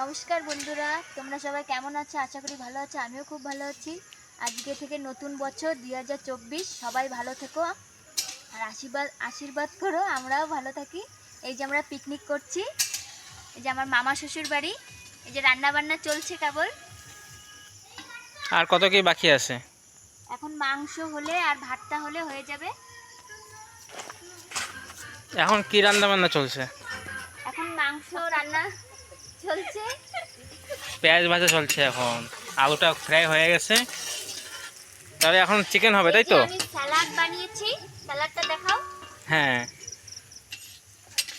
নমস্কার বন্ধুরা তোমরা সবাই কেমন আছো? আশা করি ভালো আছো আমিও খুব ভালো আছি। আজকে থেকে নতুন বছর দু হাজার চব্বিশ সবাই ভালো থেকো। আর আশীর্বাদ আশীর্বাদ করো আমরাও ভালো থাকি। এই যে আমরা পিকনিক করছি এই যে আমার মামা শ্বশুর বাড়ি এই যে রান্নাবান্না চলছে কেবল। আর কত কি বাকি আছে? এখন মাংস হলে আর ভাতটা হলে হয়ে যাবে। এখন কি রান্না বান্না চলছে? এখন মাংস রান্না চলছে? পেঁয়াজ ভাজা চলছে এখন। আলুটা ফ্রাই হয়ে গেছে। তাহলে এখন চিকেন হবে তাই তো? স্যালাড বানিয়েছি। স্যালাডটা দেখাও। হ্যাঁ।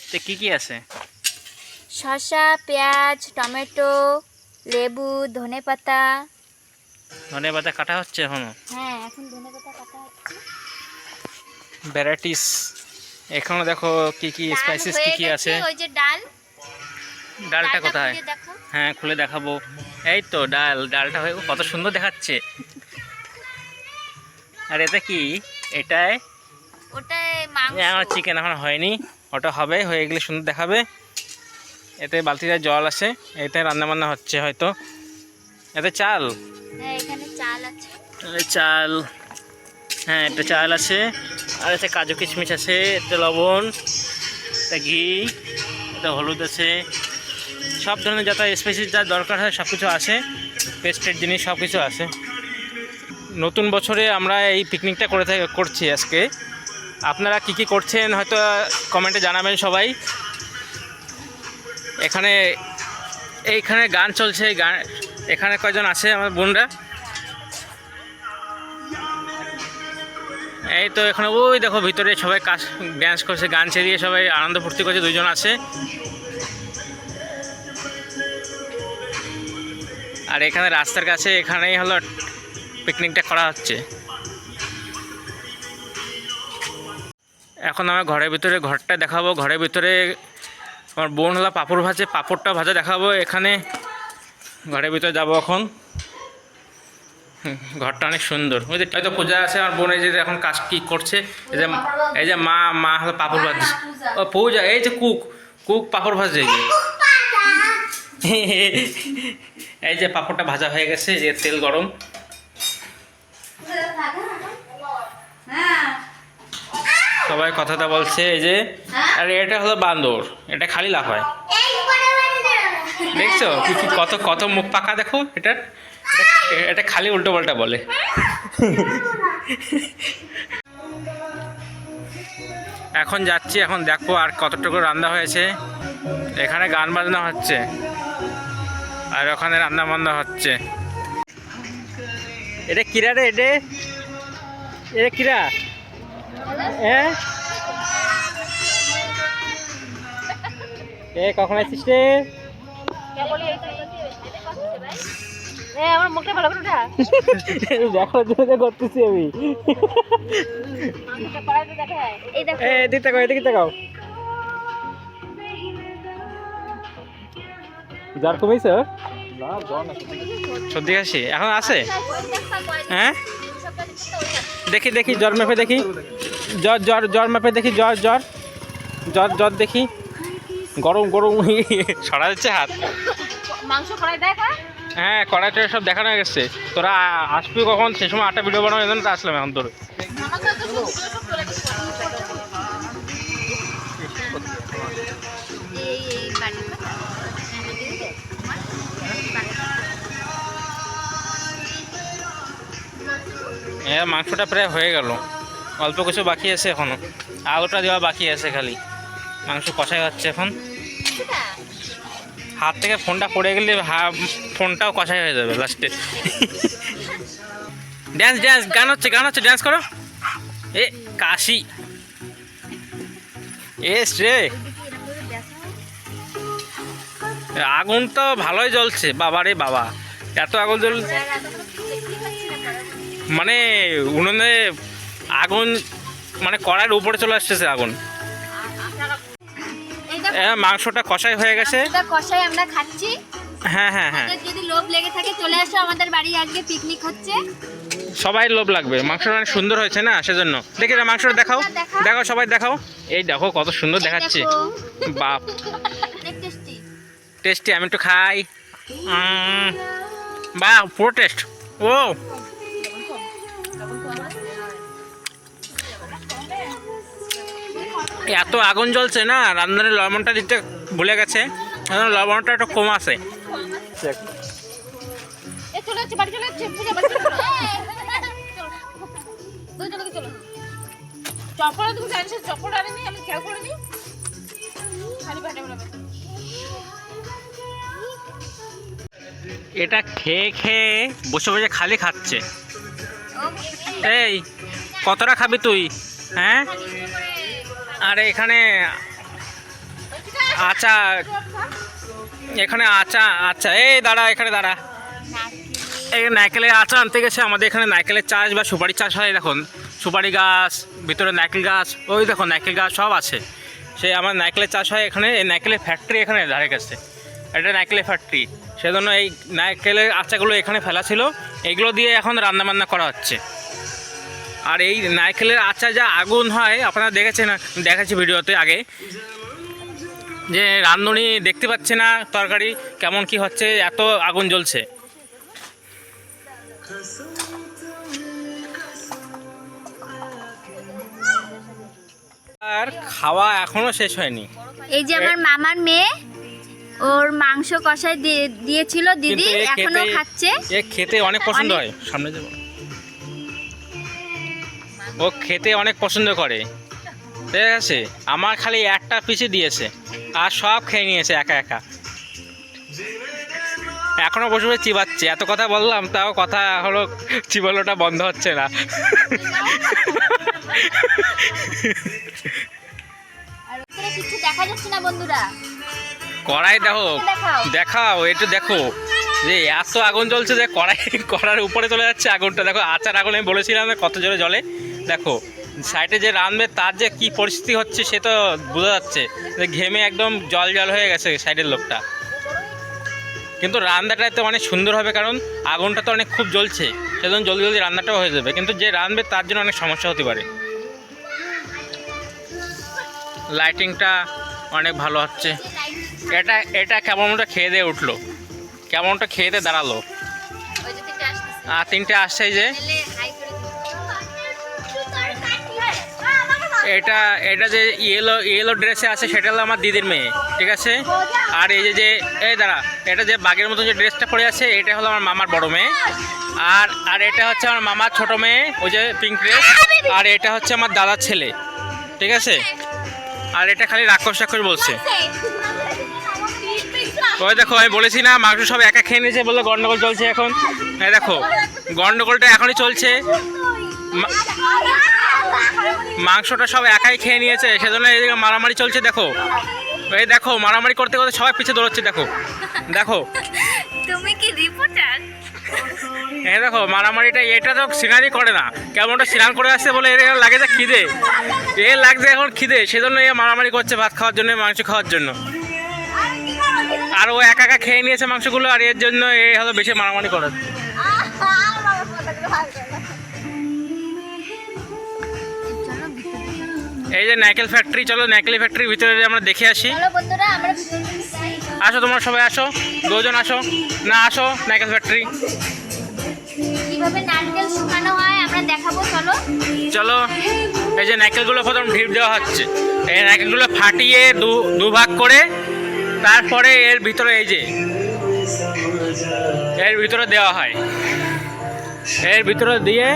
তো কি কি আছে? শসা পেঁয়াজ টমেটো লেবু ধনেপাতা ধনে পাতা কাটা হচ্ছে এখনও? হ্যাঁ এখন ধনেপাতা কাটা হচ্ছে। ভ্যারাইটিস। এখনও দেখো কি কি স্পাইসিস কি কি আছে? ওই যে ডাল। ডালটা কোথায়? হ্যাঁ খুলে দেখাবো। এই তো ডাল ডালটা হয়ে কত সুন্দর দেখাচ্ছে। আর এটা কি? এটাই? আমার চিকেন এখন হয়নি। ওটা হবে হয়ে গেলে সুন্দর দেখাবে। এতে বালতিতে জল আছে। এতে রান্না বান্না হচ্ছে হয়তো। এতে চাল? হ্যাঁ এখানে চাল আছে। চাল। হ্যাঁ এটা চাল আছে। আর এতে কাজু কিশমিশ আছে এতে লবণ এটা ঘি এটা হলুদ আছে। সব ধরনের যত স্পেসিস যা দরকার হয় সব কিছু আছে পেস্টের জিনিস সব কিছু আছে। নতুন বছরে আমরা এই পিকনিকটা করে করছি আজকে। আপনারা কি কি করছেন হয়তো কমেন্টে জানাবেন সবাই। এখানে, এইখানে গান চলছে, গান, এখানে কয়জন আছে আমার বোনরা? এই তো এখানে, ওই দেখো ভিতরে সবাই কাজ ড্যান্স করছে, গান চেরিয়ে সবাই আনন্দ ফুর্তি করছে দুজন আছে। আর এখানে রাস্তার কাছে এখানেই হলো পিকনিকটা করা হচ্ছে। এখন আমার ঘরের ভিতরে ঘরটা দেখাবো। ঘরের ভিতরে আমার বোন হলো পাঁপড় ভাজে, পাঁপড়টা ভাজা দেখাবো এখানে। ঘরের ভিতরে যাব এখন। ঘরটা অনেক সুন্দর। যে হয়তো পূজা আছে, আমার বোন এই যে এখন কাজ কি করছে, এই যে এই যে মা মা হলো পাঁপড় ভাজছে। ও, পূজা, এই যে কুক কুক পাঁপড় ভাজছে। এই যে পাঁপড়টা ভাজা হয়ে গেছে যে তেল গরম। সবাই কথাটা বলছে, এই যে, আর এটা হলো বান্দর, এটা খালি লাফায় দেখছ? কি কি কত কত মুখ পাকা দেখো, এটা, এটা- খালি উল্টো পাল্টা বলে। এখন যাচ্ছি, এখন দেখব আর কতটুকু রান্না হয়েছে। এখানে গান বাজনা হচ্ছে। আর ওখানে রান্না বান্না হচ্ছে। এটা কিরা রে এটা? এটা কিরা? হ্যাঁ এ কখন আসছিস রে? আমার মুখটা ভালো করে উঠা। দেখো যে করতেছি আমি। এই দেখো। এদিকে তাকাও এদিকে তাকাও। জ্বর কমেছে সর্দি কাশি? এখন আছে? হ্যাঁ? দেখি দেখি জ্বর মেপে দেখি। জ্বর জ্বর জ্বর মেপে দেখি জ্বর জ্বর। জ্বর জ্বর দেখি। গরম গরম সরা যাচ্ছে হাত। মাংস কড়াই দেখা হ্যাঁ কড়াইটা সব দেখানো হয়ে গেছে। তোরা আসবি কখন? সে সময় আটটা ভিডিও বানাবো এজন্য আসলাম এখন তোর। হ্যাঁ মাংসটা প্রায় হয়ে গেল। অল্প কিছু বাকি আছে এখনও আলুটা দেওয়া বাকি আছে খালি। মাংস কষাই হচ্ছে এখন। হাত থেকে ফোনটা পড়ে গেলে ফোনটাও কষাই হয়ে যাবে লাস্টে। ড্যান্স ড্যান্স গান হচ্ছে গান হচ্ছে ড্যান্স করো। এ, কাশি। এস রে। আগুন তো ভালোই জ্বলছে। বাবা রে বাবা। এত আগুন জ্বল মানে উনুনে আগুন মানে কড়াইয়ের উপরে চলে আসতেছে আগুন। হ্যাঁ মাংসটা কষাই হয়ে গেছে। কষাই আমরা খাচ্ছি। হ্যাঁ হ্যাঁ হ্যাঁ। যদি লোভ লেগে থাকে চলে আসো আমাদের বাড়ি আজকে পিকনিক হচ্ছে। সবাই লোভ লাগবে। মাংসটা অনেক সুন্দর হয়েছে না সেজন্য। দেখি মাংসটা দেখাও। দেখাও। সবাই দেখাও। এই দেখো কত সুন্দর দেখাচ্ছে। বাপ। টেস্টি আমি একটু খাই। বাহ পুরো টেস্ট ও। এত আগুন জ্বলছে না রান্নার লবণটা দিতে ভুলে গেছে। লবণটা একটু কম আছে। এটা খেয়ে খেয়ে বসে বসে খালি খাচ্ছে। এই কতটা খাবি তুই হ্যাঁ? আরে এখানে আচা এখানে আচা আচ্ছা এই দাঁড়া, এখানে দাঁড়া। এই নারকেলের আচা আনতে গেছে, আমাদের এখানে নারকেলের চাষ বা সুপারি চাষ হয়, দেখুন। সুপারি গাছ, ভিতরে নারকেল গাছ, ওই দেখো নারকেল গাছ সব আছে। সে আমার নারকেলের চাষ হয় এখানে, এই নারকেলের ফ্যাক্টরি এখানে ধারে গেছে। এটা নারকেলের ফ্যাক্টরি সেজন্য এই নারকেলের আচাগুলো এখানে ফেলা ছিল। এগুলো দিয়ে এখন রান্না বান্না করা হচ্ছে। আর এই নারকেলের আচার যা আগুন হয় আপনারা দেখেছেন দেখাচ্ছি ভিডিওতে আগে। যে রান্ধনি দেখতে পাচ্ছে না তরকারি কেমন কি হচ্ছে এত আগুন জ্বলছে। আর খাওয়া এখনও শেষ হয়নি। এই যে আমার মামার মেয়ে ওর মাংস কষায় দিয়ে- দিয়েছিল দিদি এখনও খাচ্ছে। এ খেতে অনেক পছন্দ হয়। সামনে যাব। ও খেতে অনেক পছন্দ করে। ঠিক আছে? আমার খালি একটা পিসে দিয়েছে। আর সব খেয়ে নিয়েছে একা একা। এখনও বসে বসে চিবাচ্ছে। এত কথা বললাম তাও কথা হলো চিবালোটা বন্ধ হচ্ছে না। কড়াই দেখো। দেখাও। একটু দেখো। যে এত আগুন জ্বলছে যে কড়াই কড়ার উপরে চলে যাচ্ছে আগুনটা। দেখো আচার আগুন আমি বলেছিলাম কত জোরে জলে দেখো সাইডে যে রাঁধবে তার যে কি পরিস্থিতি হচ্ছে সে তো বোঝা যাচ্ছে। যে ঘেমে একদম জল জল হয়ে গেছে সাইডের লোকটা। কিন্তু রান্নাটা তো অনেক সুন্দর হবে কারণ আগুনটা তো অনেক খুব জ্বলছে। সেজন্য জলদি জলদি রান্নাটাও হয়ে যাবে। কিন্তু যে রাঁধবে তার জন্য অনেক সমস্যা হতে পারে। লাইটিংটা অনেক ভালো হচ্ছে। এটা এটা কেমনটা খেয়ে দিয়ে উঠল? কেমনটা খেয়ে দিয়ে দাঁড়াল? আর তিনটে আসছে যে। এটা এটা যে ইয়েলো ইয়েলো ড্রেসে আছে, সেটা হলো আমার দিদির মেয়ে, ঠিক আছে? আর এই যে যে, এই দাঁড়া, এটা যে বাঘের মতো যে ড্রেসটা পরে আছে, এটা হলো আমার মামার বড় মেয়ে। আর আর এটা হচ্ছে আমার মামার ছোট মেয়ে, ওই যে পিঙ্ক ড্রেস আর এটা হচ্ছে আমার দাদার ছেলে, ঠিক আছে? আর এটা খালি রাক্ষস রাক্ষস বলছে। ওই দেখো, আমি বলেছি না, মাংস সব একা খেয়ে নিয়েছে বলে গন্ডগোল চলছে এখন। হ্যাঁ দেখো, গন্ডগোলটা এখনই চলছে। মাংসটা সব একাই খেয়ে নিয়েছে সেজন্য এদিকে মারামারি চলছে দেখো। এই দেখো মারামারি করতে করতে সবাই পিছিয়ে দৌড়চ্ছে দেখো। দেখো। তুমি কি রিপোর্টার এই দেখো মারামারিটা এটা তো সিনারি করে না। কেমনটা স্নান করে আসছে বলে এর লাগে যে খিদে? এ লাগছে এখন খিদে সেজন্য এ মারামারি করছে ভাত খাওয়ার জন্য মাংস খাওয়ার জন্য। আর ও একা একা খেয়ে নিয়েছে মাংসগুলো আর এর জন্য এ হলো বেশি মারামারি করে। এই যে নাইকেল ফ্যাক্টরি চলো নাইকেল ফ্যাক্টরির ভিতরে আমরা দেখে আসি। আসো তোমরা সবাই আসো। দুজন আসো। না আসো নাইকেল ফ্যাক্টরি কীভাবে নারকেল শুকানো হয় আমরা দেখাবো চলো। চলো এই যে নারকেলগুলো প্রথম ঢিপ দেওয়া হচ্ছে। এই নারকেলগুলো ফাটিয়ে দু দুভাগ করে তারপরে এর ভিতরে এই যে এর ভিতরে দেওয়া হয়। এর ভিতরে দিয়ে,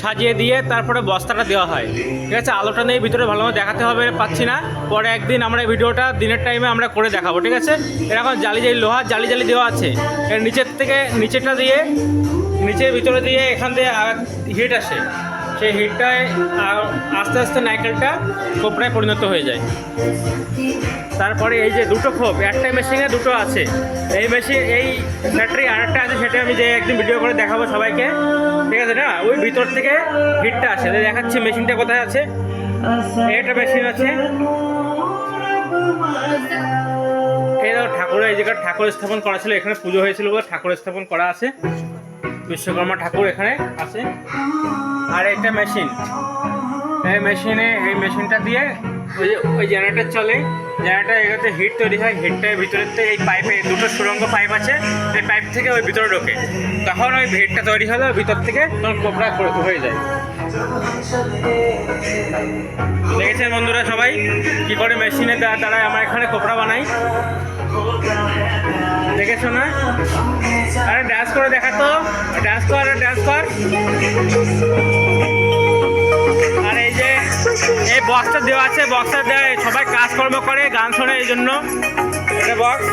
সাজিয়ে দিয়ে তারপরে বস্তাটা দেওয়া হয়। ঠিক আছে? আলোটা নিয়ে ভিতরে ভালোভাবে দেখাতে হবে, পাচ্ছি না। পরে একদিন আমরা ভিডিওটা দিনের টাইমে আমরা করে দেখাবো, ঠিক আছে? এরকম জালি জালি, লোহা জালি জালি দেওয়া আছে। এর নিচের থেকে, নিচেটা দিয়ে, নিচের ভিতরে দিয়ে এখান দিয়ে হিট আসে। সেই হিটটায় আস্তে আস্তে নাইকেলটা কোপড়ায় পরিণত হয়ে যায়। তারপরে এই যে দুটো খোপ, একটা মেশিনে দুটো আছে। এই মেশিন, এই ব্যাটারি আরেকটা আছে, সেটা আমি যে একদিন ভিডিও করে দেখাবো সবাইকে। ঠিক আছে না? ওই ভিতর থেকে হিটটা আসে। দেখাচ্ছি মেশিনটা কোথায় আছে। একটা মেশিন আছে। দেখো, ঠাকুরের এই জায়গায় ঠাকুর স্থাপন করা ছিল, এখানে পুজো হয়েছিল বলে ঠাকুর স্থাপন করা আছে। বিশ্বকর্মা ঠাকুর এখানে আছে। আর একটা মেশিন এই মেশিনে এই মেশিনটা দিয়ে ওই যে, ওই জেনারেটর চলে। জেনারেটার এগুলোতে হিট তৈরি হয়। হিটটার ভিতরে থেকে এই পাইপে দুটো সুরঙ্গ পাইপ আছে। এই পাইপ থেকে ওই ভিতরে ঢোকে। তখন ওই হিটটা তৈরি হলে, ভিতর থেকে তখন কোপড়া হয়ে যায়। দেখেছেন বন্ধুরা সবাই? কি করে মেশিনে দ্বারা আমরা এখানে কোপড়া বানাই দেখেছ না আরে ড্যান্স করে দেখাতো ড্যান্স কর, আরে ড্যান্স কর। আর এই যে, এই বক্সটা দেওয়া আছে বক্সটা দেয় সবাই কাজকর্ম করে, গান শোনে এই জন্য। এটা বক্স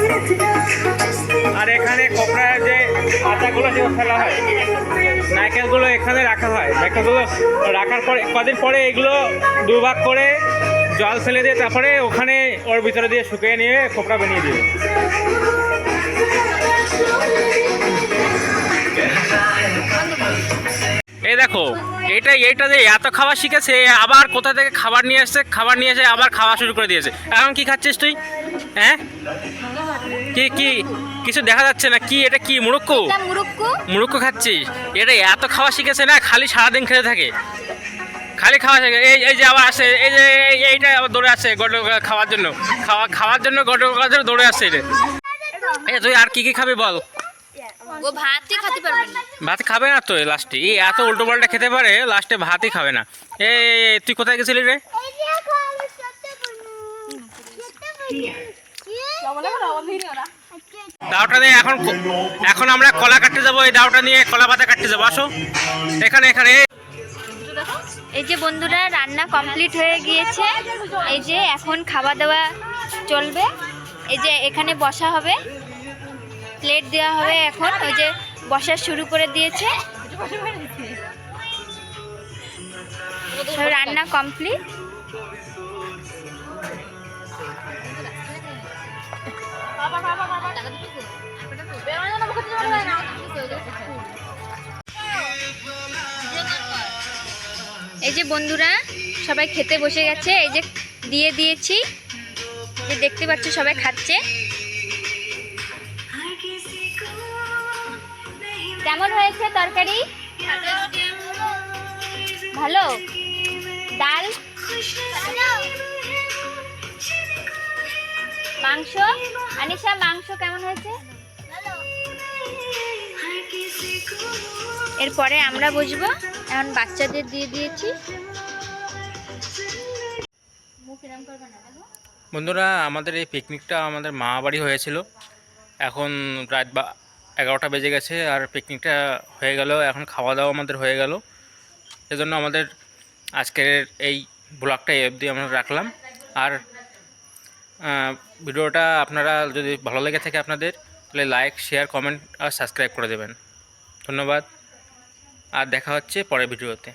আর এখানে কোপড়ার যে পাতাগুলো সেগুলো ফেলা হয়, নারকেলগুলো এখানে রাখা হয়। নারকেলগুলো রাখার পরে, কদিন পরে এগুলো দুভাগ করে জল ফেলে দিয়ে তারপরে ওখানে ওর ভিতরে দিয়ে শুকিয়ে নিয়ে কোপড়া বানিয়ে দিবে। এই দেখো এটা এইটা যে এত খাবার শিখেছে আবার কোথা থেকে খাবার নিয়ে আসছে খাবার নিয়ে এসে আবার খাওয়া শুরু করে দিয়েছে। এখন কি খাচ্ছিস তুই? হ্যাঁ? কি কি কিছু দেখা যাচ্ছে না? কি এটা কি মুরুক্কু মুরুক্কু খাচ্ছিস? এটা এত খাওয়া শিখেছে না খালি সারাদিন খেতে থাকে। খালি খাওয়া শিখে এই এই যে আবার আসে এই যে এই- এইটা আবার দৌড়ে আসে গড খাওয়ার জন্য। খাওয়া খাওয়ার জন্য গড করার জন্য দৌড়ে আসছে এটা। তুই আর কি কি খাবি বল? ও ভাতই খেতে পারবে না। ভাত খাবে না তো লাস্টে এই এত উল্টো পাল্টা খেতে পারে লাস্টে ভাতই খাবে না। এই, তুই কোথায় গেছিলি রে? দাওটা নিয়ে এখন এখন আমরা কলা কাটতে যাব এই দাওটা নিয়ে কলা পাতা কাটতে যাব। আসো। এখানে এখানে এই। এই যে বন্ধুরা রান্না কমপ্লিট হয়ে গিয়েছে। এই যে এখন খাওয়া দাওয়া চলবে। এই যে এখানে বসা হবে। প্লেট দেওয়া হবে এখন, ওই যে বসা শুরু করে দিয়েছে। রান্না কমপ্লিট এই যে বন্ধুরা, সবাই খেতে বসে গেছে। এই যে দিয়ে দিয়েছি। যে দেখতে পাচ্ছ, সবাই খাচ্ছে। কেমন হয়েছে তরকারি? ভালো? ডাল? মাংস? আনিশা, মাংস কেমন হয়েছে? এরপরে আমরা বসবো। এখন বাচ্চাদের দিয়ে দিয়েছি। বন্ধুরা, আমাদের এই পিকনিকটা আমাদের মা বাড়ি হয়েছিল। এখন রাত বা এগারোটা বেজে গেছে আর পিকনিকটা হয়ে গেল, এখন খাওয়া দাওয়া আমাদের হয়ে গেল। এজন্য আমাদের আজকের এই ব্লগটা এই অবধি আমরা রাখলাম। আর ভিডিওটা আপনারা যদি ভালো লেগে থাকে আপনাদের, তাহলে লাইক শেয়ার কমেন্ট আর সাবস্ক্রাইব করে দেবেন। ধন্যবাদ। আর দেখা হচ্ছে পরের ভিডিওতে।